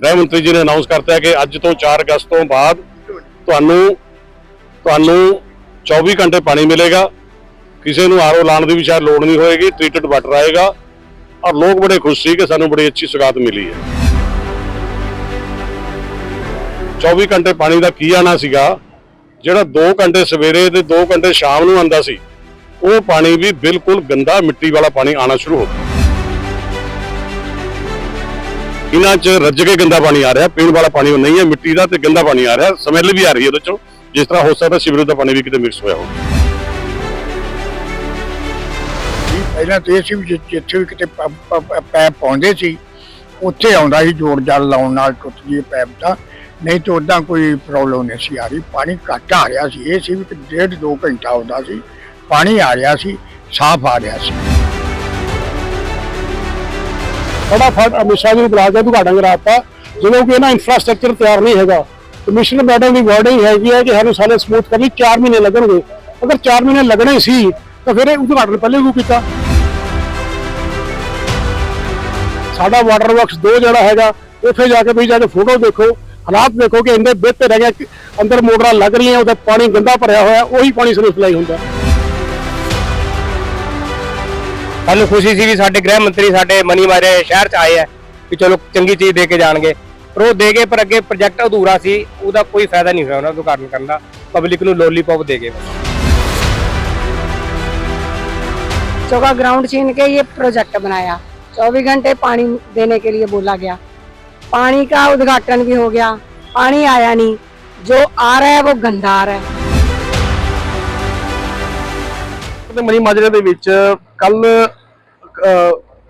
ਗ੍ਰਹਿ ਮੰਤਰੀ ਜੀ ਨੇ ਅਨਾਉਂਸ ਕਰਤਾ ਕਿ ਅੱਜ ਤੋਂ 4 ਅਗਸਤ ਤੋਂ ਬਾਅਦ ਤੁਹਾਨੂੰ ਤੁਹਾਨੂੰ 24 ਘੰਟੇ ਪਾਣੀ ਮਿਲੇਗਾ। ਕਿਸੇ ਨੂੰ ਆਰਓ ਲਾਉਣ ਦੀ ਵੀ ਸ਼ਾਇਦ ਲੋੜ ਨਹੀਂ ਹੋਏਗੀ ਟ੍ਰੀਟਡ ਵਾਟਰ ਆਏਗਾ। ਔਰ ਲੋਕ ਬੜੇ ਖੁਸ਼ ਸੀ ਕਿ ਸਾਨੂੰ ਬੜੀ ਅੱਛੀ ਸੁਗਾਤ ਮਿਲੀ ਹੈ। 24 ਘੰਟੇ ਪਾਣੀ ਦਾ ਕੀ ਆਣਾ ਸੀਗਾ? ਜਿਹੜਾ 2 ਘੰਟੇ ਸਵੇਰੇ ਤੇ 2 ਘੰਟੇ ਸ਼ਾਮ ਨੂੰ ਆਂਦਾ ਸੀ, ਉਹ ਪਾਣੀ ਵੀ ਬਿਲਕੁਲ ਗੰਦਾ ਮਿੱਟੀ ਵਾਲਾ ਪਾਣੀ ਆਣਾ ਸ਼ੁਰੂ ਹੋ ਗਿਆ। ਇਹਨਾਂ 'ਚ ਰੱਜ ਕੇ ਗੰਦਾ ਪਾਣੀ ਆ ਰਿਹਾ, ਪੀਣ ਵਾਲਾ ਪਾਣੀ ਨਹੀਂ ਹੈ, ਮਿੱਟੀ ਦਾ ਤੇ ਗੰਦਾ ਪਾਣੀ ਆ ਰਿਹਾ, ਸਮੈਲ ਵੀ ਆ ਰਹੀ ਹੈ ਉਹਦੇ ਚੋਂ, ਜਿਸ ਤਰ੍ਹਾਂ ਹੋ ਸਕਦਾ ਸੀਵਰੇਜ ਦਾ ਪਾਣੀ ਵੀ ਕਿਤੇ ਮਿਕਸ ਹੋਇਆ ਹੋਵੇ। ਪਹਿਲਾਂ ਤੇ ਸੀ ਵੀ ਜਿੱਥੇ ਵੀ ਕਿਤੇ ਪੈਪ ਪਾਉਂਦੇ ਸੀ, ਉੱਥੇ ਆਉਂਦਾ ਸੀ ਜੋੜ ਜਾਲ ਲਾਉਣ ਨਾਲ ਟੁੱਟ ਗਈ ਪੈਪ ਤਾਂ ਨਹੀਂ ਤਾਂ ਉਦਾਂ ਕੋਈ ਪ੍ਰੋਬਲਮ ਨਹੀਂ ਸੀ ਆ ਰਹੀ, ਪਾਣੀ ਘੱਟ ਆ ਰਿਹਾ ਸੀ, ਇਹ ਸੀ ਵੀ ਡੇਢ ਦੋ ਘੰਟਾ ਆਉਂਦਾ ਸੀ, ਪਾਣੀ ਆ ਰਿਹਾ ਸੀ, ਸਾਫ਼ ਆ ਰਿਹਾ ਸੀ। ਫਟਾਫਟ ਅਮਿਤ ਸ਼ਾਹ ਜੀ ਨੂੰ ਬੁਲਾ ਕੇ ਉਦਘਾਟਨ ਕਰਾਤਾ ਜਦੋਂ ਕਿ ਇਹਨਾਂ ਇਨਫਰਾਸਟ੍ਰਕਚਰ ਤਿਆਰ ਨਹੀਂ ਹੈਗਾ ਕਮਿਸ਼ਨਰ ਮੈਡਮ ਦੀ ਵਰਡਿੰਗ ਹੈਗੀ ਹੈ ਕਿ ਸਾਨੂੰ ਸਾਰੇ ਸਮੂਥ ਕਰਨ ਲਈ 4 ਮਹੀਨੇ ਲੱਗਣਗੇ ਅਗਰ 4 ਮਹੀਨੇ ਲੱਗਣੇ ਸੀ ਤਾਂ ਫਿਰ ਇਹ ਉਦਘਾਟਨ ਪਹਿਲੇ ਕਿਉਂ ਕੀਤਾ ਸਾਡਾ ਵਾਟਰ ਵਰਕਸ ਦੋ ਜਿਹੜਾ ਹੈਗਾ ਉੱਥੇ ਜਾ ਕੇ ਵੀ ਜਾ ਕੇ ਫੋਟੋ ਦੇਖੋ ਹਾਲਾਤ ਦੇਖੋ ਕਿ ਇੰਨੇ ਬਿਹਤਰ ਹੈਗੇ ਕਿ ਅੰਦਰ ਮੋਟਰਾਂ ਲੱਗ ਰਹੀਆਂ ਉਹਦਾ ਪਾਣੀ ਗੰਦਾ ਭਰਿਆ ਹੋਇਆ ਉਹੀ ਪਾਣੀ ਸਾਨੂੰ ਸਪਲਾਈ ਹੁੰਦਾ ਸਾਨੂੰ ਖੁਸ਼ੀ ਸੀ ਵੀ ਸਾਡੇ ਗ੍ਰਹਿ ਮੰਤਰੀ ਸਾਡੇ ਮਨੀ ਮਾਰੇ ਸ਼ਹਿਰ ਚ ਆਏ ਆ ਕਿ ਚਲੋ ਚੰਗੀ ਚੀਜ਼ ਦੇ ਕੇ ਜਾਣਗੇ ਪਰ ਉਹ ਦੇ ਗਏ ਪਰ ਅੱਗੇ ਪ੍ਰੋਜੈਕਟ ਅਧੂਰਾ ਸੀ ਉਹਦਾ ਕੋਈ ਫਾਇਦਾ ਨਹੀਂ ਹੋਇਆ ਉਹਨਾਂ ਨੂੰ ਉਦਘਾਟਨ ਕਰਨ ਦਾ ਪਬਲਿਕ ਨੂੰ ਲੋਲੀਪੌਪ ਦੇ ਗਏ ਬਸ। चौका ग्राउंड छीन के ये प्रोजेक्ट बनाया 24 घंटे पानी देने के लिए बोला गया पानी का उद्घाटन भी हो गया पानी आया नहीं जो आ रहा है वो गंदा आ रहा है ਤੇ ਮਨੀ ਮਾਜਰੇ ਦੇ ਵਿੱਚ ਕੱਲ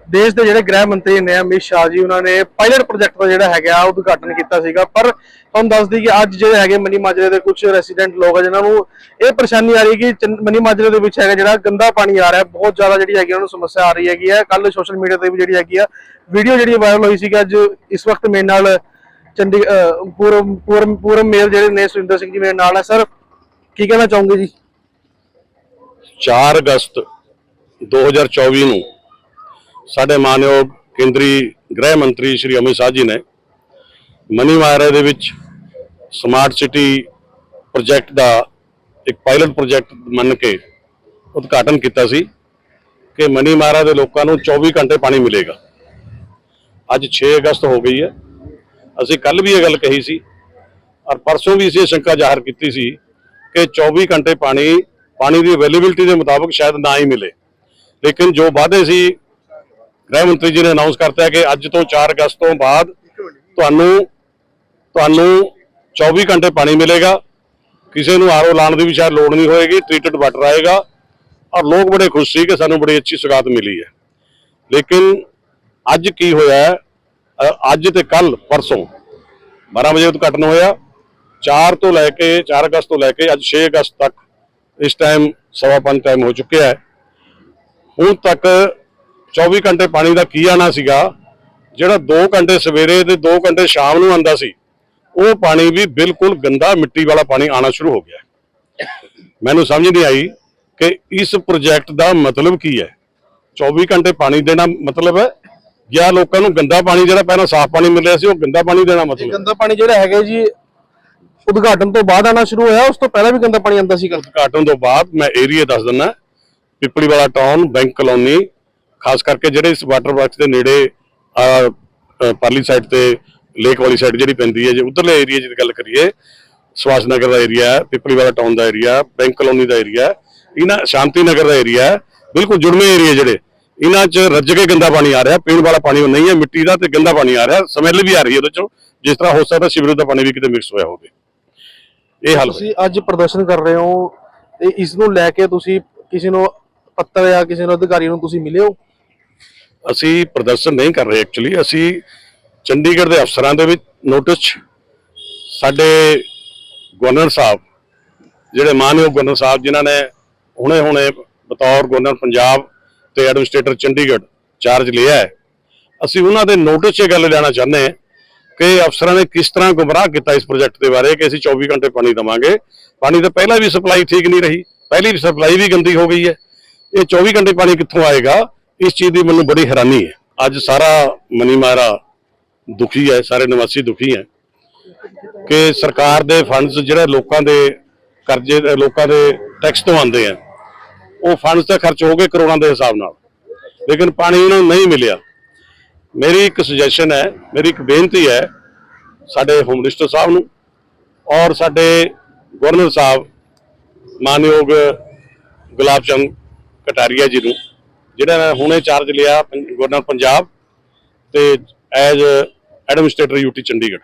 ਦੇਸ਼ ਦੇ ਜਿਹੜੇ ਗ੍ਰਹਿ ਮੰਤਰੀ ਨੇ, ਅਮਿਤ ਸ਼ਾਹ ਜੀ, ਉਹਨਾਂ ਨੇ ਪਾਇਲਟ ਪ੍ਰੋਜੈਕਟ ਦਾ ਜਿਹੜਾ ਹੈਗਾ, ਉਦਘਾਟਨ ਕੀਤਾ ਸੀਗਾ। ਪਰ ਤੁਹਾਨੂੰ ਦੱਸ ਦਈਏ ਕਿ ਅੱਜ ਜਿਹੜੇ ਹੈਗੇ ਮਨੀ ਮਾਜਰੇ ਦੇ ਕੁਝ ਰੈਸੀਡੈਂਟ ਲੋਕ ਆ, ਜਿਨ੍ਹਾਂ ਨੂੰ ਇਹ ਪਰੇਸ਼ਾਨੀ ਆ ਰਹੀ ਹੈ ਕਿ ਮਨੀ ਮਾਜਰੇ ਦੇ ਵਿੱਚ ਹੈਗਾ ਜਿਹੜਾ ਗੰਦਾ ਪਾਣੀ ਆ ਰਿਹਾ, ਬਹੁਤ ਜ਼ਿਆਦਾ ਜਿਹੜੀ ਹੈਗੀ ਉਹਨਾਂ ਨੂੰ ਸਮੱਸਿਆ ਆ ਰਹੀ ਹੈਗੀ ਹੈ ਕੱਲ ਸੋਸ਼ਲ ਮੀਡੀਆ ਤੇ ਵੀ ਜਿਹੜੀ ਹੈਗੀ ਆ ਵੀਡੀਓ ਜਿਹੜੀ ਵਾਇਰਲ ਹੋਈ ਸੀਗੀ, ਅੱਜ ਇਸ ਵਕਤ ਮੇਰੇ ਨਾਲ ਚੰਡੀ ਪੂਰਮ ਪੂਰਮ ਪੂਰਮ ਮੇਲ ਜਿਹੜੇ ਨੇ, ਸੁਰਿੰਦਰ ਸਿੰਘ ਜੀ ਮੇਰੇ ਨਾਲ ਹੈ ਸਰ ਕੀ ਕਹਿਣਾ ਚਾਹੋਗੇ ਜੀ? 4 ਅਗਸਤ 2024 ਨੂੰ ਸਾਡੇ ਮਾਨਯੋਗ ਕੇਂਦਰੀ ਗ੍ਰਹਿ ਮੰਤਰੀ ਸ਼੍ਰੀ ਅਮਿਤ ਸ਼ਾਹ ਜੀ ਨੇ ਮਨੀ ਮਾਇਰਾ ਦੇ ਵਿੱਚ ਸਮਾਰਟ ਸਿਟੀ ਪ੍ਰੋਜੈਕਟ ਦਾ ਇੱਕ ਪਾਇਲਟ ਪ੍ਰੋਜੈਕਟ ਮੰਨ ਕੇ ਉਦਘਾਟਨ ਕੀਤਾ ਸੀ ਕਿ ਮਨੀ ਮਾਇਰਾ ਦੇ ਲੋਕਾਂ ਨੂੰ 24 ਘੰਟੇ ਪਾਣੀ ਮਿਲੇਗਾ। ਅੱਜ 6 ਅਗਸਤ ਹੋ ਗਈ ਹੈ। ਅਸੀਂ ਕੱਲ ਵੀ ਇਹ ਗੱਲ ਕਹੀ ਸੀ ਔਰ ਪਰਸੋਂ ਵੀ ਅਸੀਂ ਇਹ ਸ਼ੰਕਾ ਜ਼ਾਹਰ ਕੀਤੀ ਸੀ ਕਿ 24 ਘੰਟੇ ਪਾਣੀ ਪਾਣੀ ਦੀ ਅਵੇਲੇਬਿਲਟੀ ਦੇ ਮੁਤਾਬਕ ਸ਼ਾਇਦ ਨਾ ਹੀ ਮਿਲੇ। ਲੇਕਿਨ ਜੋ ਵਾਅਦੇ ਸੀ, ਗ੍ਰਹਿ ਮੰਤਰੀ ਜੀ ਨੇ ਅਨਾਉਂਸ ਕਰਤਾ ਕਿ ਅੱਜ ਤੋਂ 4 ਅਗਸਤ ਤੋਂ ਬਾਅਦ ਤੁਹਾਨੂੰ ਤੁਹਾਨੂੰ 24 ਘੰਟੇ ਪਾਣੀ ਮਿਲੇਗਾ। ਕਿਸੇ ਨੂੰ ਆਰਓ ਲਾਉਣ ਦੀ ਵੀ ਸ਼ਾਇਦ ਲੋੜ ਨਹੀਂ ਹੋਏਗੀ ਟ੍ਰੀਟਡ ਵਾਟਰ ਆਏਗਾ। ਔਰ ਲੋਕ ਬੜੇ ਖੁਸ਼ ਸੀ ਕਿ ਸਾਨੂੰ ਬੜੀ ਅੱਛੀ ਸੁਗਾਤ ਮਿਲੀ ਹੈ। ਲੇਕਿਨ ਅੱਜ ਕੀ ਹੋਇਆ ਅੱਜ ਤੇ ਕੱਲ ਪਰਸੋਂ 12 ਵਜੇ ਉਦਘਾਟਨ ਹੋਇਆ। 4 ਤੋਂ ਲੈ ਕੇ 4 ਅਗਸਤ ਤੋਂ ਲੈ ਕੇ ਅੱਜ 6 ਅਗਸਤ ਤੱਕ ਇਸ ਟਾਈਮ ਸਵਾ ਪੰਜ ਟਾਈਮ ਹੋ ਚੁੱਕਿਆ ਹੈ। ਹੁਣ ਤੱਕ 24 ਘੰਟੇ ਪਾਣੀ ਦਾ ਕੀ ਆਣਾ ਸੀਗਾ? ਜਿਹੜਾ 2 ਘੰਟੇ ਸਵੇਰੇ ਤੇ 2 ਘੰਟੇ ਸ਼ਾਮ ਨੂੰ ਆਂਦਾ ਸੀ ਉਹ ਪਾਣੀ ਵੀ ਬਿਲਕੁਲ ਗੰਦਾ ਮਿੱਟੀ ਵਾਲਾ ਪਾਣੀ ਆਣਾ ਸ਼ੁਰੂ ਹੋ ਗਿਆ। ਮੈਨੂੰ ਸਮਝ ਨਹੀਂ ਆਈ ਕਿ ਇਸ ਪ੍ਰੋਜੈਕਟ ਦਾ ਮਤਲਬ ਕੀ ਹੈ। 24 ਘੰਟੇ ਪਾਣੀ ਦੇਣਾ ਮਤਲਬ ਹੈ? ਜਾਂ ਲੋਕਾਂ ਨੂੰ ਗੰਦਾ ਪਾਣੀ ਜਿਹੜਾ ਪਹਿਲਾਂ ਸਾਫ਼ ਪਾਣੀ ਮਿਲ ਰਿਹਾ ਸੀ ਉਹ ਗੰਦਾ ਪਾਣੀ ਦੇਣਾ ਮਤਲਬ ਗੰਦਾ ਪਾਣੀ ਜਿਹੜਾ ਹੈਗਾ ਜੀ ਉਦਘਾਟਨ ਤੋਂ ਬਾਅਦ ਆਣਾ ਸ਼ੁਰੂ ਹੋਇਆ ਉਸ ਤੋਂ ਪਹਿਲਾਂ ਵੀ ਗੰਦਾ ਪਾਣੀ ਆਉਂਦਾ ਸੀਗਾ ਉਦਘਾਟਨ ਤੋਂ ਬਾਅਦ ਮੈਂ ਏਰੀਆ ਦੱਸ ਦਿੰਦਾ। ਪਿਪਲੀ ਵਾਲਾ ਟਾਊਨ ਬੈਂਕ ਕਲੋਨੀ ਖਾਸ ਕਰਕੇ ਜਿਹੜੇ ਇਸ ਵਾਟਰ ਵਰਕਸ ਦੇ ਨੇੜੇ ਅਹ, ਸਾਈਡ ਤੇ ਲੇਕ ਵਾਲੀ ਸਾਈਡ ਜਿਹੜੀ ਪੈਂਦੀ ਹੈ ਜੇ ਉਧਰਲੇ ਏਰੀਆ ਦੀ ਗੱਲ ਕਰੀਏ ਸੁਭਾਸ਼ ਨਗਰ ਦਾ ਏਰੀਆ ਹੈ ਵਾਲਾ ਟਾਊਨ ਦਾ ਏਰੀਆ ਬੈਂਕ ਕਲੋਨੀ ਦਾ ਏਰੀਆ ਇਹਨਾਂ ਸ਼ਾਂਤੀ ਨਗਰ ਦਾ ਏਰੀਆ ਬਿਲਕੁਲ ਜੁੜਵੇਂ ਏਰੀਆ ਜਿਹੜੇ ਇਹਨਾਂ 'ਚ ਰੱਜ ਕੇ ਗੰਦਾ ਪਾਣੀ ਆ ਰਿਹਾ ਪੀਣ ਵਾਲਾ ਪਾਣੀ ਨਹੀਂ ਹੈ ਮਿੱਟੀ ਦਾ ਤੇ ਗੰਦਾ ਪਾਣੀ ਆ ਰਿਹਾ ਸਮੈਲ ਵੀ ਆ ਰਹੀ ਹੈ ਉਹਦੇ ਚੋਂ ਜਿਸ ਤਰ੍ਹਾਂ ਹੋ ਸਕਦਾ ਸੀਵਰੇਜ ਦਾ ਪਾਣੀ ਵੀ ਕਿਤੇ ਮਿਕਸ ਹੋਇਆ ਹੋਵੇ। ਇਹ ਹਾਲ ਤੁਸੀਂ ਅੱਜ ਪ੍ਰਦਰਸ਼ਨ ਕਰ ਰਹੇ ਹੋ ਤੇ ਇਸ ਨੂੰ ਲੈ ਕੇ ਤੁਸੀਂ ਕਿਸੇ ਨੂੰ ਪੱਤਰ ਜਾਂ ਕਿਸੇ ਨੂੰ ਅਧਿਕਾਰੀ ਨੂੰ ਤੁਸੀਂ ਮਿਲੇ ਹੋ? ਅਸੀਂ ਪ੍ਰਦਰਸ਼ਨ ਨਹੀਂ ਕਰ ਰਹੇ ਐਕਚੁਅਲੀ ਅਸੀਂ ਚੰਡੀਗੜ੍ਹ ਦੇ ਅਫਸਰਾਂ ਦੇ ਵਿੱਚ ਨੋਟਿਸ 'ਚ ਸਾਡੇ ਗਵਰਨਰ ਸਾਹਿਬ, ਜਿਹੜੇ ਮਾਨਯੋਗ ਗਵਰਨਰ ਸਾਹਿਬ ਜਿਨ੍ਹਾਂ ਨੇ ਹੁਣੇ ਹੁਣੇ ਬਤੌਰ ਗਵਰਨਰ ਪੰਜਾਬ ਤੇ ਐਡਮਿਨਿਸਟ੍ਰੇਟਰ ਚੰਡੀਗੜ੍ਹ ਚਾਰਜ ਲਿਆ ਹੈ, ਅਸੀਂ ਉਹਨਾਂ ਦੇ ਨੋਟਿਸ 'ਚ ਗੱਲ ਲੈਣਾ ਚਾਹੁੰਦੇ ਹਾਂ ਕਿ ਅਫਸਰਾਂ ਨੇ ਕਿਸ ਤਰ੍ਹਾਂ ਗੁੰਮਰਾਹ ਕੀਤਾ ਇਸ ਪ੍ਰੋਜੈਕਟ ਦੇ ਬਾਰੇ ਕਿ ਅਸੀਂ 24 ਘੰਟੇ ਪਾਣੀ ਦਵਾਂਗੇ। ਪਾਣੀ ਤਾਂ ਪਹਿਲਾਂ ਵੀ ਸਪਲਾਈ ਠੀਕ ਨਹੀਂ ਰਹੀ, ਪਹਿਲੀ ਵੀ ਸਪਲਾਈ ਵੀ ਗੰਦੀ ਹੋ ਗਈ ਹੈ। ਇਹ 24 ਘੰਟੇ ਪਾਣੀ ਕਿੱਥੋਂ ਆਏਗਾ? ਇਸ ਚੀਜ਼ ਦੀ ਮੈਨੂੰ ਬੜੀ ਹੈਰਾਨੀ ਹੈ। ਅੱਜ ਸਾਰਾ ਮਨੀ ਮਾਰਾ ਦੁਖੀ ਹੈ, ਸਾਰੇ ਨਿਵਾਸੀ ਦੁਖੀ ਹੈ ਕਿ ਸਰਕਾਰ ਦੇ ਫੰਡਸ ਜਿਹੜੇ ਲੋਕਾਂ ਦੇ ਕਰਜ਼ੇ, ਲੋਕਾਂ ਦੇ ਟੈਕਸ ਤੋਂ ਆਉਂਦੇ ਆ, ਉਹ ਫੰਡਸ ਤਾਂ ਖਰਚ ਹੋ ਗਏ ਕਰੋੜਾਂ ਦੇ ਹਿਸਾਬ ਨਾਲ। ਲੇਕਿਨ ਪਾਣੀ ਇਹਨਾਂ ਨੂੰ ਨਹੀਂ ਮਿਲਿਆ। ਮੇਰੀ ਇੱਕ ਸੁਜੈਸ਼ਨ ਹੈ, ਮੇਰੀ ਇੱਕ ਬੇਨਤੀ ਹੈ ਸਾਡੇ ਹੋਮ ਮਿਨਿਸਟਰ ਸਾਹਿਬ ਨੂੰ ਔਰ ਸਾਡੇ ਗਵਰਨਰ ਸਾਹਿਬ, ਮਾਨਯੋਗ ਗੁਲਾਬ ਚੰਦ ਕਟਾਰੀਆ ਜੀ ਨੂੰ, ਜਿਹੜਾ ਨੇ ਹੁਣੇ ਚਾਰਜ ਲਿਆ ਗਵਰਨਰ ਪੰਜਾਬ ਤੇ ਐਜ਼ ਐਡਮਿਨਿਸਟ੍ਰੇਟਰ ਯੂਟੀ ਚੰਡੀਗੜ੍ਹ।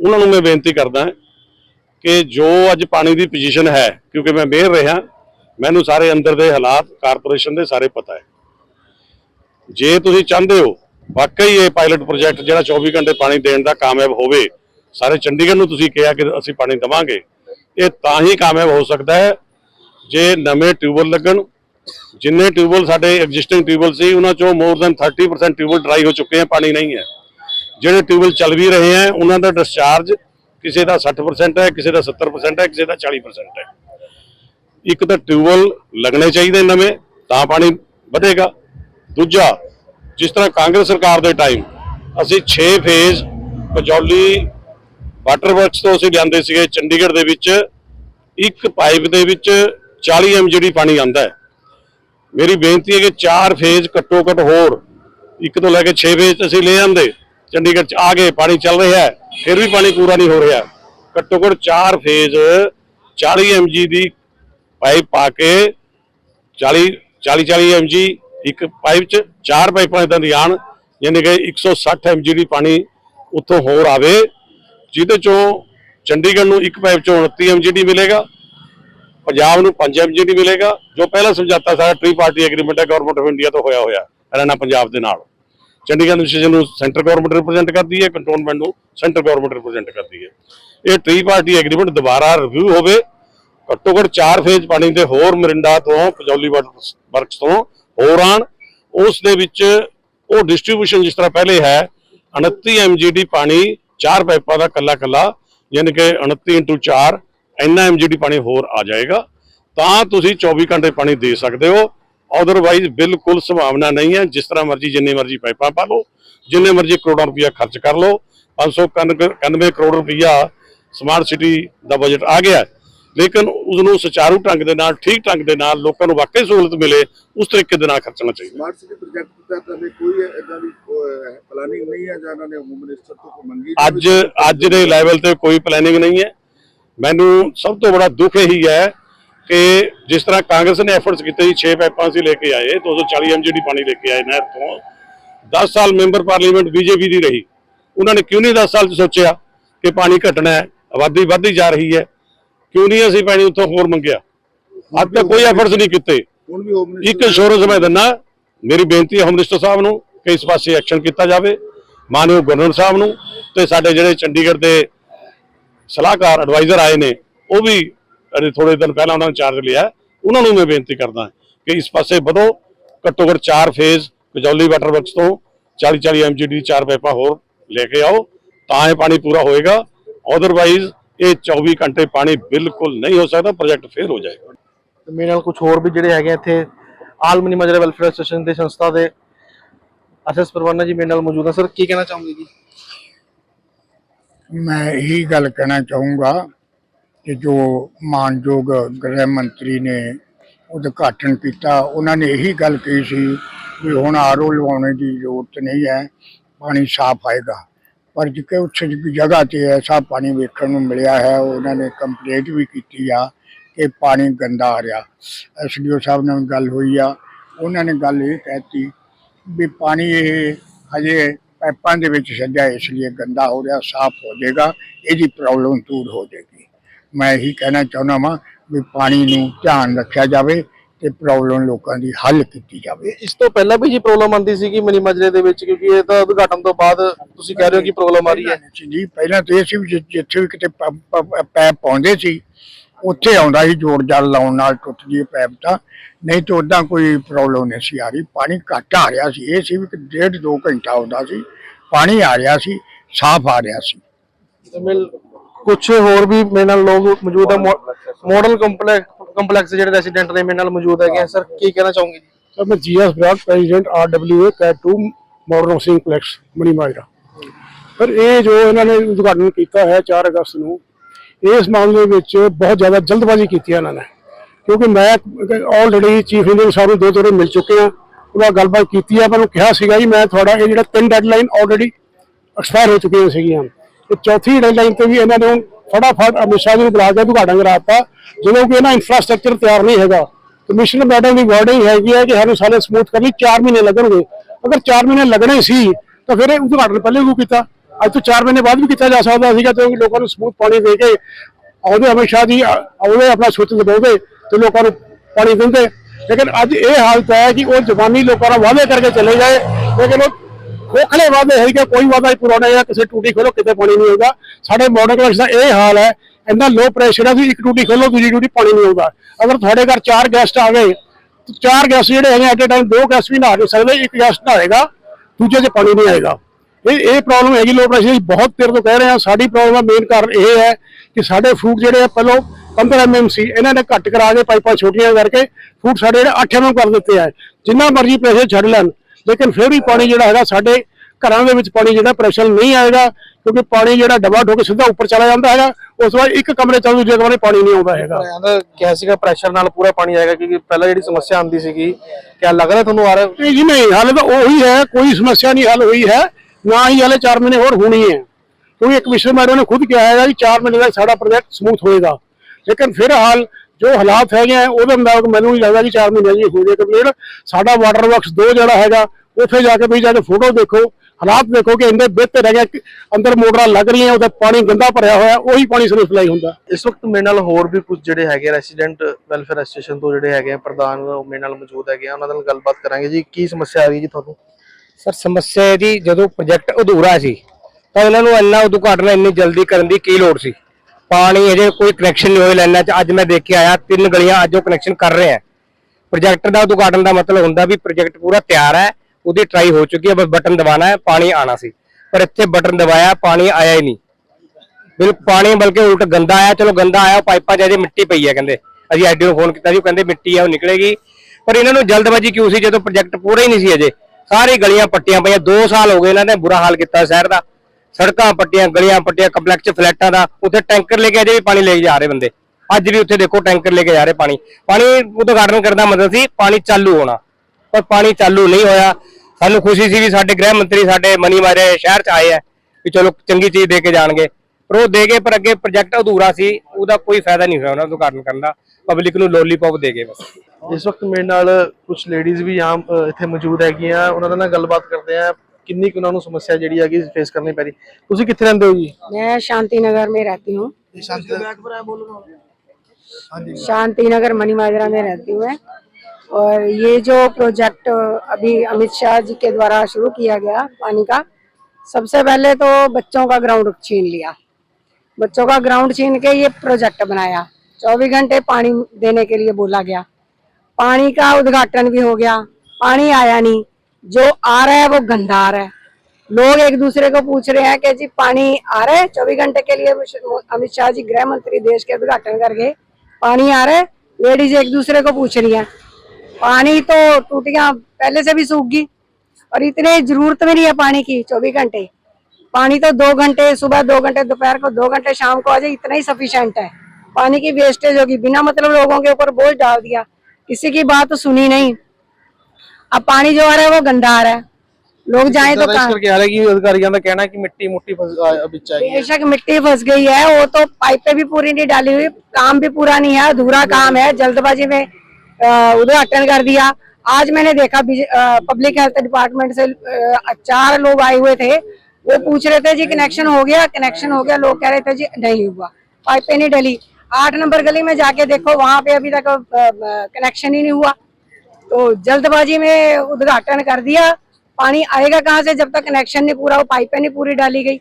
ਉਹਨਾਂ ਨੂੰ ਮੈਂ ਬੇਨਤੀ ਕਰਦਾ ਕਿ ਜੋ ਅੱਜ ਪਾਣੀ ਦੀ ਪੋਜੀਸ਼ਨ ਹੈ, ਕਿਉਂਕਿ ਮੈਂ ਮੇਅਰ ਰਿਹਾ, ਮੈਨੂੰ ਸਾਰੇ ਅੰਦਰ ਦੇ ਹਾਲਾਤ ਕਾਰਪੋਰੇਸ਼ਨ ਦੇ ਸਾਰੇ ਪਤਾ ਹੈ। ਜੇ ਤੁਸੀਂ ਚਾਹੁੰਦੇ ਹੋ ਵਾਕਈ ਇਹ ਪਾਇਲਟ ਪ੍ਰੋਜੈਕਟ ਜਿਹੜਾ 24 ਘੰਟੇ ਪਾਣੀ ਦੇਣ ਦਾ ਕਾਮਯਾਬ ਹੋਵੇ, ਸਾਰੇ ਚੰਡੀਗੜ੍ਹ ਨੂੰ ਤੁਸੀਂ ਕਿਹਾ ਕਿ ਅਸੀਂ ਪਾਣੀ ਦੇਵਾਂਗੇ, ਇਹ ਤਾਂ ਹੀ ਕਾਮਯਾਬ ਹੋ ਸਕਦਾ ਹੈ, ਜੇ ਨਵੇਂ ਟਿਊਬਲ ਲੱਗਣ ਜਿੰਨੇ ਟਿਊਬਲ ਸਾਡੇ ਐਗਜ਼ਿਸਟਿੰਗ ਟਿਊਬਲ ਸੀ, ਉਹਨਾਂ ਚੋਂ ਮੋਰ ਦੈਨ 30% ਟਿਊਬਲ ਡਰਾਈ ਹੋ ਚੁੱਕੇ ਹਨ ਪਾਣੀ ਨਹੀਂ ਹੈ। ਜਿਹੜੇ ਟਿਊਬਲ ਚੱਲ ਵੀ ਰਹੇ ਹੈ ਉਹਨਾਂ ਦਾ ਡਿਸਚਾਰਜ ਕਿਸੇ ਦਾ 60% ਹੈ, ਕਿਸੇ ਦਾ 70% ਹੈ, ਕਿਸੇ ਦਾ 40% ਹੈ। ਇੱਕ ਤਾਂ ਟਿਊਬਲ ਲੱਗਣੇ ਚਾਹੀਦੇ ਨਵੇਂ, ਤਾਂ ਪਾਣੀ ਵਧੇਗਾ। ਦੂਜਾ, ਜਿਸ ਤਰ੍ਹਾਂ ਕਾਂਗਰਸ ਸਰਕਾਰ ਦੇ ਟਾਈਮ ਅਸੀਂ 6 ਫੇਜ਼ ਕਜੌਲੀ ਵਾਟਰ ਵਰਕਸ ਤੋਂ ਅਸੀਂ ਲਿਆਂਦੇ ਸੀਗੇ, ਚੰਡੀਗੜ੍ਹ ਦੇ ਵਿੱਚ, ਇੱਕ ਪਾਈਪ ਦੇ ਵਿੱਚ 40 ਐਮਜੀਡੀ ਪਾਣੀ ਆਂਦਾ ਹੈ। ਮੇਰੀ ਬੇਨਤੀ ਹੈ ਕਿ ਚਾਰ ਫੇਜ਼ ਘੱਟੋ ਘੱਟ ਹੋਰ, ਇੱਕ ਤੋਂ ਲੈ ਕੇ 6 ਫੇਜ਼ ਅਸੀਂ ਲੈ ਜਾਂਦੇ ਚੰਡੀਗੜ੍ਹ ਚ ਆ ਗਏ, ਪਾਣੀ ਚੱਲ ਰਿਹਾ ਹੈ, ਫਿਰ ਵੀ ਪਾਣੀ ਪੂਰਾ ਨਹੀਂ ਹੋ ਰਿਹਾ। ਘੱਟੋ ਘੱਟ ਚਾਰ ਫੇਜ਼ 40 ਐਮਜੀ ਦੀ ਪਾਈਪ ਪਾ ਕੇ 40 40 40 ਐਮਜੀ ਇੱਕ ਪਾਈਪ ਚ, ਚਾਰ ਪਾਈਪਾਂ ਇਦਾਂ ਦੀ ਆਣ, ਯਾਨੀ ਕਿ 160 ਐਮਜੀ ਦੀ ਪਾਣੀ ਉੱਥੋਂ ਹੋਰ ਆਵੇ, ਜਿਹਦੇ ਚੋਂ ਚੰਡੀਗੜ੍ਹ ਨੂੰ ਇੱਕ ਪਾਈਪ ਚੋਂ 29 ਐਮਜੀਡੀ ਮਿਲੇਗਾ ਪੰਜਾਬ ਨੂੰ 5 ਐਮਜੀਡੀ ਮਿਲੇਗਾ, ਜੋ ਪਹਿਲਾ ਸਮਝੌਤਾ ਸਾਡਾ ਟ੍ਰੀ ਪਾਰਟੀ ਐਗਰੀਮੈਂਟ ਹੈ ਗਵਰਨਮੈਂਟ ਆਫ ਇੰਡੀਆ ਤੋਂ ਹੋਇਆ ਹੋਇਆ ਹਰਿਆਣਾ ਪੰਜਾਬ ਦੇ ਨਾਲ। ਚੰਡੀਗੜ੍ਹ ਡਿਸੀਜਨ ਨੂੰ ਸੈਂਟਰ ਗਵਰਨਮੈਂਟ ਰਿਪਰੈਜ਼ੈਂਟ ਕਰਦੀ ਹੈ ਕੰਟੋਨਮੈਂਟ ਨੂੰ ਸੈਂਟਰ ਗਵਰਨਮੈਂਟ ਰਿਪਰੈਜ਼ੈਂਟ ਕਰਦੀ ਹੈ। ਇਹ ਟ੍ਰੀ ਪਾਰਟੀ ਐਗਰੀਮੈਂਟ ਦੁਬਾਰਾ ਰਿਵਿਊ ਹੋਵੇ, ਘੱਟੋ ਘੱਟ ਚਾਰ ਫੇਜ਼ ਪਾਣੀ ਦੇ ਹੋਰ ਮਰਿੰਡਾ ਤੋਂ ਕਜੌਲੀ ਵਾਟਰ ਵਰਕਸ ਤੋਂ ਹੋਰ ਆਣ ਉਸ ਦੇ ਵਿੱਚ ਉਹ ਡਿਸਟ੍ਰੀਬਿਊਸ਼ਨ ਜਿਸ ਤਰ੍ਹਾਂ ਪਹਿਲੇ ਹੈ 29 ਐਮਜੀਡੀ ਪਾਣੀ ਚਾਰ ਪਾਈਪਾਂ ਦਾ ਕੱਲਾ ਕੱਲਾ ਯਾਨੀ ਕਿ 29 4 ਇੰਨਾ ਐਮਜੀਡੀ ਪਾਣੀ ਹੋਰ ਆ ਜਾਏਗਾ ਤਾਂ ਤੁਸੀਂ 24 ਘੰਟੇ ਪਾਣੀ ਦੇ ਸਕਦੇ ਹੋ। ਅਦਰਵਾਈਜ਼ ਬਿਲਕੁਲ ਸੰਭਾਵਨਾ ਨਹੀਂ ਹੈ। ਜਿਸ ਤਰ੍ਹਾਂ ਮਰਜ਼ੀ ਜਿੰਨੇ ਮਰਜ਼ੀ ਪਾਈਪਾਂ ਪਾ ਲਓ ਜਿੰਨੇ ਮਰਜ਼ੀ ਕਰੋੜਾਂ ਰੁਪਇਆ ਖਰਚ ਕਰ ਲਓ 591 ਕਰੋੜ ਰੁਪਇਆ ਸਮਾਰਟ ਸਿਟੀ ਦਾ ਬਜਟ ਆ ਗਿਆ। ਲੇਕਿਨ ਉਸ ਨੂੰ ਸੁਚਾਰੂ ਢੰਗ ਦੇ ਨਾਲ ਠੀਕ ਢੰਗ ਦੇ ਨਾਲ ਲੋਕਾਂ ਨੂੰ ਵਾਕਈ ਸਹੂਲਤ ਮਿਲੇ ਉਸ ਤਰੀਕੇ ਦੇ ਨਾਲ ਖਰਚਣਾ ਚਾਹੀਦਾ। ਸਮਾਰਟ ਸਿਟੀ ਪ੍ਰੋਜੈਕਟ ਦਾ ਕਦੇ ਕੋਈ ਇਦਾਂ ਦੀ ਪਲਾਨਿੰਗ ਨਹੀਂ ਹੈ ਜਾਂ ਇਹਨਾਂ ਨੇ ਹੋਮ ਮਿਨਿਸਟਰ ਤੋਂ ਮੰਗੀ ਅੱਜ ਅੱਜ ਦੇ ਲੈਵਲ ਤੇ ਕੋਈ ਪਲੈਨਿੰਗ ਨਹੀਂ ਹੈ। ਮੈਨੂੰ ਸਭ ਤੋਂ ਬੜਾ ਦੁੱਖ ਇਹੀ ਹੈ ਕਿ ਜਿਸ ਤਰ੍ਹਾਂ ਕਾਂਗਰਸ ਨੇ ਐਫਰਟਸ ਕੀਤੇ ਸੀ 6 ਪਾਈਪਾਂ ਸੀ ਲੈ ਕੇ ਆਏ 240 ਐਮਜੀਡੀ ਪਾਣੀ ਲੈ ਕੇ ਆਏ ਨਹਿਰ ਤੋਂ। 10 ਸਾਲ ਮੈਂਬਰ ਪਾਰਲੀਮੈਂਟ ਬੀਜੇਪੀ ਦੀ ਰਹੀ। ਉਹਨਾਂ ਨੇ ਕਿਉਂ ਨਹੀਂ 10 ਸਾਲ ਚ ਸੋਚਿਆ ਕਿ ਪਾਣੀ ਘਟਣਾ ਹੈ ਆਬਾਦੀ ਵੱਧਦੀ ਜਾ ਰਹੀ ਹੈ? ਕਿਉਂ ਨਹੀਂ ਅਸੀਂ ਪਾਣੀ ਉੱਥੋਂ ਹੋਰ ਮੰਗਿਆ? ਅੱਜ ਤੱਕ ਕੋਈ ਐਫਰਟਸ ਨਹੀਂ ਕੀਤੇ। ਇੱਕ ਇੰਸ਼ੋਰੈਂਸ ਮੈਂ ਦਿੰਦਾ ਮੇਰੀ ਬੇਨਤੀ ਹੈ ਹੋਮ ਮਿਨਿਸਟਰ ਸਾਹਿਬ ਨੂੰ ਕਿ ਇਸ ਪਾਸੇ ਐਕਸ਼ਨ ਕੀਤਾ ਜਾਵੇ। ਮਾਨਯੋਗ ਗਵਰਨਰ ਸਾਹਿਬ ਨੂੰ ਤੇ ਸਾਡੇ ਜਿਹੜੇ ਚੰਡੀਗੜ੍ਹ ਦੇ ਸਲਾਹਕਾਰ ਐਡਵਾਈਜ਼ਰ ਆਏ ਨੇ, ਉਹ ਵੀ ਅਜੇ ਥੋੜੇ ਦਿਨ ਪਹਿਲਾਂ ਉਹਨਾਂ ਨੇ ਚਾਰਜ ਲਿਆ ਉਹਨਾਂ ਨੂੰ ਮੈਂ ਬੇਨਤੀ ਕਰਦਾ ਕਿ ਇਸ ਪਾਸੇ ਵਧੋ, ਘੱਟੋ ਘੱਟ 4 ਫੇਜ਼ ਕਜੌਲੀ ਵਾਟਰ ਵਰਕਸ ਤੋਂ 40 40 ਐਮਜੀਡੀ ਚਾਰ ਪਾਈਪਾਂ ਹੋਰ ਲੈ ਕੇ ਆਓ, ਤਾਂ ਇਹ ਪਾਣੀ ਪੂਰਾ ਹੋਏਗਾ ਅਦਰਵਾਈਜ਼ ਇਹ 24 ਘੰਟੇ ਪਾਣੀ ਬਿਲਕੁਲ ਨਹੀਂ ਹੋ ਸਕਦਾ ਪ੍ਰੋਜੈਕਟ ਫੇਲ ਹੋ ਜਾਏਗਾ। ਮੇਰੇ ਨਾਲ ਕੁਝ ਹੋਰ ਵੀ ਜਿਹੜੇ ਹੈਗੇ ਆ ਇੱਥੇ ਆਲ ਮਨੀ ਵੈਲਫੇਅਰ ਐਸੋਸੀਏਸ਼ਨ ਦੇ ਸੰਸਥਾ ਦੇ ਅਸੈਸ ਪਰਵਾਨਾ ਜੀ ਮੇਰੇ ਨਾਲ ਮੌਜੂਦ ਆ। ਸਰ ਕੀ ਕਹਿਣਾ ਚਾਹੋਗੇ ਜੀ? ਮੈਂ ਇਹੀ ਗੱਲ ਕਹਿਣਾ ਚਾਹੂੰਗਾ ਕਿ ਜੋ ਮਾਨਯੋਗ ਗ੍ਰਹਿ ਮੰਤਰੀ ਨੇ ਉਦਘਾਟਨ ਕੀਤਾ, ਉਹਨਾਂ ਨੇ ਇਹੀ ਗੱਲ ਕਹੀ ਸੀ ਵੀ ਹੁਣ ਆਰਓ ਲਵਾਉਣੇ ਦੀ ਜ਼ਰੂਰਤ ਨਹੀਂ ਹੈ, ਪਾਣੀ ਸਾਫ਼ ਆਏਗਾ। ਪਰ ਜਿੱਕੇ ਉੱਥੇ ਦੀ ਜਗ੍ਹਾ ਤੇ ਐਸਾ ਪਾਣੀ ਵੇਖਣ ਨੂੰ ਮਿਲਿਆ ਹੈ, ਉਹਨਾਂ ਨੇ ਕੰਪਲੇਂਟ ਵੀ ਕੀਤੀ ਆ ਕਿ ਪਾਣੀ ਗੰਦਾ ਆ ਰਿਹਾ। ਐਸਡੀਓ ਸਾਹਿਬ ਨਾਲ ਗੱਲ ਹੋਈ ਆ, ਉਹਨਾਂ ਨੇ ਗੱਲ ਇਹ ਕਹਿਤੀ ਵੀ ਪਾਣੀ ਇਹ ਹਜੇ ਪਾਈਪਾਂ ਦੇ ਵਿੱਚ ਛੱਡਿਆ ਇਸ ਲਈ ਗੰਦਾ ਹੋ ਰਿਹਾ ਸਾਫ਼ ਹੋ ਜਾਏਗਾ ਇਹਦੀ ਪ੍ਰੋਬਲਮ ਦੂਰ ਹੋ ਜਾਏਗੀ। ਮੈਂ ਇਹੀ ਕਹਿਣਾ ਚਾਹੁੰਦਾ ਵਾਂ ਵੀ ਪਾਣੀ ਨੂੰ ਧਿਆਨ ਰੱਖਿਆ ਜਾਵੇ ਤੇ ਪ੍ਰੋਬਲਮ ਲੋਕਾਂ ਦੀ ਹੱਲ ਕੀਤੀ ਜਾਵੇ। ਇਸ ਤੋਂ ਪਹਿਲਾਂ ਵੀ ਜੀ ਪ੍ਰੋਬਲਮ ਆਉਂਦੀ ਸੀਗੀ ਮਨੀ ਮਾਜਰੇ ਦੇ ਵਿੱਚ ਕਿਉਂਕਿ ਇਹ ਤਾਂ ਉਦਘਾਟਨ ਤੋਂ ਬਾਅਦ ਤੁਸੀਂ ਕਹਿ ਰਹੇ ਹੋ ਕਿ ਪ੍ਰੋਬਲਮ ਆ ਰਹੀ ਹੈ। ਜੀ ਪਹਿਲਾਂ ਤੇ ਇਹ ਸੀ ਜਿੱਥੇ ਵੀ ਕਿਤੇ ਪੈਪ ਪਾਉਂਦੇ ਸੀ ਉੱਥੇ ਆਉਂਦਾ ਸੀ ਜੋੜ ਜਾਲ ਲਾਉਣ ਨਾਲ ਟੁੱਟ ਗਈ ਪੈਪ ਤਾਂ। ਨਹੀਂ ਤਾਂ ਉਦਾਂ ਕੋਈ ਪ੍ਰੋਬਲਮ ਨਹੀਂ ਸੀ ਆ ਰਹੀ। ਪਾਣੀ ਘੱਟ ਆ ਰਿਹਾ ਸੀ। ਇਹ ਸੀ ਵੀ ਕਿ ਡੇਢ ਦੋ ਘੰਟਾ ਆਉਂਦਾ ਸੀ। ਪਾਣੀ ਆ ਰਿਹਾ ਸੀ ਸਾਫ਼ ਆ ਰਿਹਾ ਸੀ। ਕੁਝ ਹੋਰ ਵੀ ਮੇਰੇ ਨਾਲ ਲੋਕ ਮੌਜੂਦ ਹੈ ਮਾਡਲ ਕੰਪਲੈਕਸ ਕੰਪਲੈਕਸ ਜਿਹੜੇ ਰੈਜ਼ੀਡੈਂਟ ਨੇ ਮੇਰੇ ਨਾਲ ਮੌਜੂਦ ਹੈਗੇ ਸਰ ਕੀ ਕਹਿਣਾ ਚਾਹੋਗੇ ਜੀ? ਸਰ ਮੈਂ GS Brar president RWA cat 2 modern housing complex Mani Majra ਪਰ ਇਹ ਜੋ ਇਹਨਾਂ ਨੇ ਉਦਘਾਟਨ ਕੀਤਾ ਹੈ 4 ਅਗਸਤ ਨੂੰ ਇਸ ਮਾਮਲੇ ਵਿੱਚ ਬਹੁਤ ਜ਼ਿਆਦਾ ਜਲਦਬਾਜ਼ੀ ਕੀਤੀ ਹੈ ਇਹਨਾਂ ਨੇ ਕਿਉਂਕਿ ਮੈਂ ਆਲਰੇਡੀ ਚੀਫ ਇੰਜੀਨੀਅਰ ਸਾਹਿਬ ਨੂੰ ਦੋ ਦੋ ਵਾਰੀ ਮਿਲ ਚੁੱਕੇ ਹਾਂ ਉਹਨਾਂ ਨਾਲ ਗੱਲਬਾਤ ਕੀਤੀ ਹੈ ਮੈਨੂੰ ਕਿਹਾ ਸੀਗਾ ਜੀ ਮੈਂ ਤੁਹਾਡਾ ਇਹ ਜਿਹੜਾ ਤਿੰਨ ਡੈਡਲਾਈਨ ਆਲਰੇਡੀ ਐਕਸਪਾਇਰ ਹੋ ਚੁੱਕੀਆਂ ਸੀਗੀਆਂ ਤੇ ਚੌਥੀ ਡੈਡਲਾਈਨ ਤੇ ਵੀ ਇਹਨਾਂ ਨੇ ਹੁਣ ਫਟਾਫਟ ਅਮਿਤ ਸ਼ਾਹ ਜੀ ਨੂੰ ਬੁਲਾ ਕੇ ਉਦਘਾਟਨ ਕਰਾਤਾ ਜਦੋਂ ਕਿ ਇਹਨਾਂ ਇਨਫਰਾਸਟ੍ਰਕਚਰ ਤਿਆਰ ਨਹੀਂ ਹੈਗਾ ਕਮਿਸ਼ਨਰ ਮੈਡਮ ਦੀ ਵਰਡਿੰਗ ਹੈਗੀ ਹੈ ਕਿ ਸਾਨੂੰ ਸਾਰੇ ਸਮੂਥ ਕਰਨ ਲਈ 4 ਮਹੀਨੇ ਲੱਗਣਗੇ ਅਗਰ 4 ਮਹੀਨੇ ਲੱਗਣੇ ਸੀ ਤਾਂ ਫਿਰ ਇਹ ਉਦਘਾਟਨ ਪਹਿਲੇ ਕਿਉਂ ਕੀਤਾ ਅੱਜ ਤੋਂ 4 ਮਹੀਨੇ ਬਾਅਦ ਵੀ ਕੀਤਾ ਜਾ ਸਕਦਾ ਸੀਗਾ ਤੇ ਲੋਕਾਂ ਨੂੰ ਸਮੂਥ ਪਾਣੀ ਦੇ ਕੇ ਆਉਂਦੇ ਅਮਿਤ ਸ਼ਾਹ ਜੀ ਆ- ਆਉਂਦੇ ਆਪਣਾ ਸੁੱਚ ਲਗਾਉਂਦੇ ਤੇ ਲੋਕਾਂ ਨੂੰ ਪਾਣੀ ਦਿੰਦੇ ਲੇਕਿਨ ਅੱਜ ਇਹ ਹਾਲਤ ਹੈ ਕਿ ਉਹ ਜਵਾਨੀ ਲੋਕਾਂ ਨਾਲ ਵਾਅਦੇ ਕਰਕੇ ਚਲੇ ਗਏ ਲੇਕਿਨ ਉਹ ਖੋਖਲੇ ਵਾਅਦੇ ਹੈ ਕਿ ਕੋਈ ਵਾਅਦਾ ਹੀ ਪੂਰਾ ਨਹੀਂ ਹੈ ਕਿਸੇ ਟੂਟੀ ਖੋਲੋ ਕਿਤੇ ਪਾਣੀ ਨਹੀਂ ਆਊਗਾ ਸਾਡੇ ਮਾਡਰਨ ਕਲੈਕਸ਼ਨ ਦਾ ਇਹ ਹਾਲ ਹੈ ਇੰਨਾ ਲੋ ਪ੍ਰੈਸ਼ਰ ਹੈ ਵੀ ਇੱਕ ਟੂਟੀ ਖੋਲੋ ਦੂਜੀ ਟੂਟੀ ਪਾਣੀ ਨਹੀਂ ਆਊਗਾ ਅਗਰ ਤੁਹਾਡੇ ਘਰ ਚਾਰ ਗੈਸਟ ਆ ਗਏ ਤੇ ਚਾਰ ਗੈਸਟ ਜਿਹੜੇ ਹੈਗੇ ਐਟ ਟਾਈਮ ਦੋ ਗੈਸਟ ਵੀ ਨਹਾ ਨਹੀਂ ਸਕਦੇ ਇੱਕ ਗੈਸਟ ਨਹਾਏਗਾ ਦੂਜੇ 'ਚ ਪਾਣੀ ਨਹੀਂ ਆਏਗਾ ਇਹ ਇਹ ਪ੍ਰੋਬਲਮ ਹੈਗੀ ਲੋ ਪ੍ਰੈਸ਼ਰ ਬਹੁਤ ਦੇਰ ਤੋਂ ਕਹਿ ਰਹੇ ਹਾਂ ਸਾਡੀ ਪ੍ਰੋਬਲਮ ਦਾ ਮੇਨ ਕਾਰਨ ਇਹ ਹੈ ਕਿ ਸਾਡੇ ਫੂਡ ਜਿਹੜੇ ਆ ਪਹਿਲਾਂ 15 ਐਮਐਮ ਸੀ ਇਹਨਾਂ ਨੇ ਘੱਟ ਕਰਾ ਕੇ ਪਾਈਪਾਂ ਛੋਟੀਆਂ ਕਰਕੇ ਫੂਡ ਸਾਡੇ ਜਿਹੜੇ 8 ਐਮਐਮ ਕਰ ਦਿੱਤੇ ਆ। ਜਿੰਨਾ ਮਰਜ਼ੀ ਪ੍ਰੈਸ਼ਰ ਛੱਡ ਲੈਣ ਲੇਕਿਨ ਫਿਰ ਵੀ ਪਾਣੀ ਜਿਹੜਾ ਹੈਗਾ ਸਾਡੇ ਘਰਾਂ ਦੇ ਵਿੱਚ ਪਾਣੀ ਜਿਹੜਾ ਪ੍ਰੈਸ਼ਰ ਨਹੀਂ ਆਏਗਾ ਕਿਉਂਕਿ ਪਾਣੀ ਜਿਹੜਾ ਡੱਬਾ ਠੋਕ ਕੇ ਸਿੱਧਾ ਉੱਪਰ ਚਲਾ ਜਾਂਦਾ ਹੈਗਾ ਉਸ ਬਾਅਦ ਇੱਕ ਕਮਰੇ ਚ ਦੂਜੇ ਕਮਰੇ ਪਾਣੀ ਨਹੀਂ ਆਉਂਦਾ ਹੈਗਾ। ਕਿਹਾ ਸੀਗਾ ਪ੍ਰੈਸ਼ਰ ਨਾਲ ਪੂਰਾ ਪਾਣੀ ਆਏਗਾ ਕਿਉਂਕਿ ਪਹਿਲਾਂ ਜਿਹੜੀ ਸਮੱਸਿਆ ਆਉਂਦੀ ਸੀਗੀ ਕਿਆ ਲੱਗ ਰਿਹਾ ਤੁਹਾਨੂੰ ਆ ਰਿਹਾ ਨਹੀਂ ਜੀ ਨਹੀਂ ਹਾਲੇ ਤਾਂ ਉਹੀ ਹੈ ਕੋਈ ਸਮੱਸਿਆ ਨਹੀਂ ਹੱਲ ਹੋਈ ਹੈ। ਨਾ ਹੀ ਹਾਲੇ 4 ਮਹੀਨੇ ਹੋਰ ਹੋਣੀ ਹੈ ਕਿਉਂਕਿ ਇੱਕ ਵਿਸ਼ੇ ਮੈਡਮ ਨੇ ਖੁਦ ਕਿਹਾ ਹੈਗਾ ਕਿ 4 ਮਹੀਨੇ ਦਾ ਸਾਡਾ ਪ੍ਰੋਜੈਕਟ ਸਮੂਥ ਹੋਏਗਾ। ਲੇਕਿਨ ਫਿਰ ਹਾਲ ਜੋ ਹਾਲਾਤ ਹੈਗੇ ਆ, ਉਹਦੇ ਮੁਤਾਬਕ ਮੈਨੂੰ ਨਹੀਂ ਲੱਗਦਾ ਕਿ 4 ਮਹੀਨੇ ਜੀ ਹੋ ਜਾਏ ਕੰਪਲੀਟ ਸਾਡਾ ਵਾਟਰ ਵਰਕਸ 2 ਜਿਹੜਾ ਹੈਗਾ, ਉੱਥੇ ਜਾ ਕੇ ਤੁਸੀਂ ਜਾ ਕੇ ਫੋਟੋ ਦੇਖੋ, ਹਾਲਾਤ ਦੇਖੋ ਕਿ ਇੰਨੇ ਬਿਹਤਰ ਹੈਗੇ ਅੰਦਰ ਮੋਟਰਾਂ ਲੱਗ ਰਹੀਆਂ ਉਹਦਾ ਪਾਣੀ ਗੰਦਾ ਭਰਿਆ ਹੋਇਆ, ਉਹੀ ਪਾਣੀ ਸਾਨੂੰ ਸਪਲਾਈ ਹੁੰਦਾ। ਇਸ ਵਕਤ ਮੇਰੇ ਨਾਲ ਹੋਰ ਵੀ ਕੁਝ ਜਿਹੜੇ ਹੈਗੇ ਰੈਸੀਡੈਂਟ ਵੈਲਫੇਅਰ ਐਸੋਸੀਏਸ਼ਨ ਤੋਂ ਜਿਹੜੇ ਹੈਗੇ ਪ੍ਰਧਾਨ ਮੇਰੇ ਨਾਲ ਮੌਜੂਦ ਹੈਗੇ ਆ, ਉਹਨਾਂ ਨਾਲ ਗੱਲਬਾਤ ਕਰਾਂਗੇ ਜੀ। ਕੀ ਸਮੱਸਿਆ ਆ ਰਹੀ ਜੀ ਤੁਹਾਨੂੰ? ਸਰ, ਸਮੱਸਿਆ ਹੈ ਜਦੋਂ ਪ੍ਰੋਜੈਕਟ ਅਧੂਰਾ ਸੀ, ਤਾਂ ਇਹਨਾਂ ਨੂੰ ਇੰਨਾ ਉਦਘਾਟਨ ਇੰਨੀ ਜਲਦੀ ਕਰਨ ਦੀ ਕੀ ਲੋੜ ਸੀ? ਪਾਣੀ ਅਜੇ ਕੋਈ ਕਨੈਕਸ਼ਨ ਨਹੀਂ ਹੋਇਆ ਲਾਈਨਾਂ 'ਚ, ਅੱਜ ਮੈਂ ਦੇਖ ਕੇ ਆਇਆ ਤਿੰਨ ਗਲੀਆਂ ਅੱਜ ਉਹ ਕਨੈਕਸ਼ਨ ਕਰ ਰਹੇ ਆ। ਪ੍ਰੋਜੈਕਟ ਦਾ ਉਦਘਾਟਨ ਦਾ ਮਤਲਬ ਹੁੰਦਾ ਵੀ ਪ੍ਰੋਜੈਕਟ ਪੂਰਾ ਤਿਆਰ ਹੈ, ਉਹਦੀ ਟਰਾਈ ਹੋ ਚੁੱਕੀ ਹੈ, ਬਸ ਬਟਨ ਦਬਾਣਾ ਹੈ, ਪਾਣੀ ਆਣਾ ਸੀ। ਪਰ ਇੱਥੇ ਬਟਨ ਦਬਾਇਆ, ਪਾਣੀ ਆਇਆ ਹੀ ਨਹੀਂ। ਬਿਲਕੁਲ ਪਾਣੀ ਬਲਕਿ ਉਲਟ ਗੰਦਾ ਆਇਆ, ਚਲੋ ਗੰਦਾ ਆਇਆ ਪਾਈਪਾਂ 'ਚ ਅਜੇ ਮਿੱਟੀ ਪਈ ਹੈ ਕਹਿੰਦੇ। ਅਸੀਂ ਐਡੀ ਨੂੰ ਫੋਨ ਕੀਤਾ ਸੀ, ਉਹ ਕਹਿੰਦੇ ਮਿੱਟੀ ਆ, ਉਹ ਨਿਕਲੇਗੀ। ਪਰ ਇਹਨਾਂ ਨੂੰ ਜਲਦਬਾਜ਼ੀ ਕਿਉਂ ਸੀ, ਜਦੋਂ ਪ੍ਰੋਜੈਕਟ ਪੂਰਾ ਹੀ ਨਹੀਂ ਸੀ ਅਜੇ? ਸਾਰੀ ਗਲੀਆਂ ਪੱਟੀਆਂ ਪਈਆਂ 2 ਸਾਲ ਹੋ ਗਏ ਇਹਨਾਂ ਨੇ ਬੁਰਾ ਹਾਲ ਕੀਤਾ ਸ਼ਹਿਰ ਦਾ। ਸੜਕਾਂ ਪੱਟੀਆਂ, ਗਲੀਆਂ ਪੱਟੀਆਂ ਕੰਪਲੈਕਸ ਫਲੈਟਾਂ ਦਾ, ਉੱਥੇ ਟੈਂਕਰ ਲੈ ਕੇ ਅਜੇ ਵੀ ਪਾਣੀ ਲੈ ਕੇ ਜਾ ਰਹੇ ਬੰਦੇ। ਅੱਜ ਵੀ ਉੱਥੇ ਦੇਖੋ ਟੈਂਕਰ ਲੈ ਕੇ ਜਾ ਰਹੇ ਪਾਣੀ। ਪਾਣੀ ਉਦਘਾਟਨ ਕਰਨ ਦਾ ਮਤਲਬ ਸੀ, ਪਾਣੀ ਚਾਲੂ ਹੋਣਾ। ਪਰ ਪਾਣੀ ਚਾਲੂ ਨਹੀਂ ਹੋਇਆ। ਸਾਨੂੰ ਖੁਸ਼ੀ ਸੀ ਵੀ ਸਾਡੇ ਗ੍ਰਹਿ ਮੰਤਰੀ ਸਾਡੇ ਮਨੀ ਮਾਰੇ ਸ਼ਹਿਰ 'ਚ ਆਏ ਆ ਵੀ ਚਲੋ ਚੰਗੀ ਚੀਜ਼ ਦੇ ਕੇ ਜਾਣਗੇ। ਪਰ ਉਹ ਦੇ ਗਏ, ਪਰ ਅੱਗੇ ਪ੍ਰੋਜੈਕਟ ਅਧੂਰਾ ਸੀ, ਉਹਦਾ ਕੋਈ ਫਾਇਦਾ ਨਹੀਂ ਹੋਇਆ ਉਹਨਾਂ ਨੂੰ ਉਦਘਾਟਨ ਕਰਨ ਦਾ। ਪਬਲਿਕ ਨੂੰ ਲੋਲੀਪੌਪ ਦੇ ਗਏ ਬਸ ਇਸ ਵਕਤ ਮੇਰੇ ਨਾਲ ਕੁਝ ਲੇਡੀਜ਼ ਵੀ ਆਮ ਅ, ਇੱਥੇ ਮੌਜੂਦ ਹੈਗੀਆਂ ਉਹਨਾਂ ਦੇ ਨਾਲ ਗੱਲਬਾਤ ਕਰਦੇ ਆ ਕਿੰਨੀ ਕੁ ਉਹਨਾਂ ਨੂੰ ਸਮੱਸਿਆ ਜਿਹੜੀ ਹੈਗੀ ਫੇਸ ਕਰਨੀ ਪੈ ਰਹੀ ਤੁਸੀਂ ਕਿੱਥੇ ਰਹਿੰਦੇ ਹੋ ਜੀ मैं शांति नगर में रहती हूँ शांति नगर मनी माजरा में रहती हूँ मैं और ये जो प्रोजेक्ट अभी अमित शाह जी के द्वारा शुरू किया गया पानी का सबसे पहले तो बच्चों का ग्राउंड छीन लिया बच्चों का ग्राउंड छीन के ये प्रोजेक्ट बनाया चौबीस घंटे पानी देने के लिए बोला गया। पानी का उद्घाटन भी हो गया। पानी आया नहीं। जो आ रहा है वो गंदा आ रहा है। लोग एक दूसरे को पूछ रहे हैं कि जी पानी आ रहा है? चौबीस घंटे के लिए अमित शाह जी गृह मंत्री देश के उद्घाटन कर गए पानी आ रहा है। लेडीज़ एक दूसरे को पूछ रही है। पानी तो टूटियाँ पहले से भी सूख गई और इतने ज़रूरत में नहीं है पानी की चौबीस घंटे। पानी तो दो घंटे, सुबह दो घंटे, दोपहर को दो घंटे, शाम को आ जाए, इतना ही सफिशियंट है। पानी की वेस्टेज होगी बिना मतलब लोगों के ऊपर बोझ डाल दिया। किसी की बात तो सुनी नहीं। अब पानी जो आ रहा है वो गंदा आ रहा है। लोग जाए तो अधिकारियों का कहना है कि मिट्टी मुट्टी बेशक मिट्टी फंस गई है वो तो पाइपे भी पूरी नहीं डाली हुई काम भी पूरा नहीं है अधूरा काम है जल्दबाजी में उद्घाटन कर दिया। आज मैंने देखा पब्लिक हेल्थ डिपार्टमेंट से चार लोग आए हुए थे। वो पूछ रहे थे जी कनेक्शन हो गया कनेक्शन हो गया लोग कह रहे थे जी नहीं हुआ। पाइपे नहीं डली। आठ नंबर गली में जाके देखो वहां पे अभी तक कनेक्शन ही नहीं हुआ तो जल्दबाजी में उद्घाटन कर दिया पानी आएगा कहाँ से जब तक कनेक्शन नहीं पूरा हो पाइपें नहीं पूरी डाली गई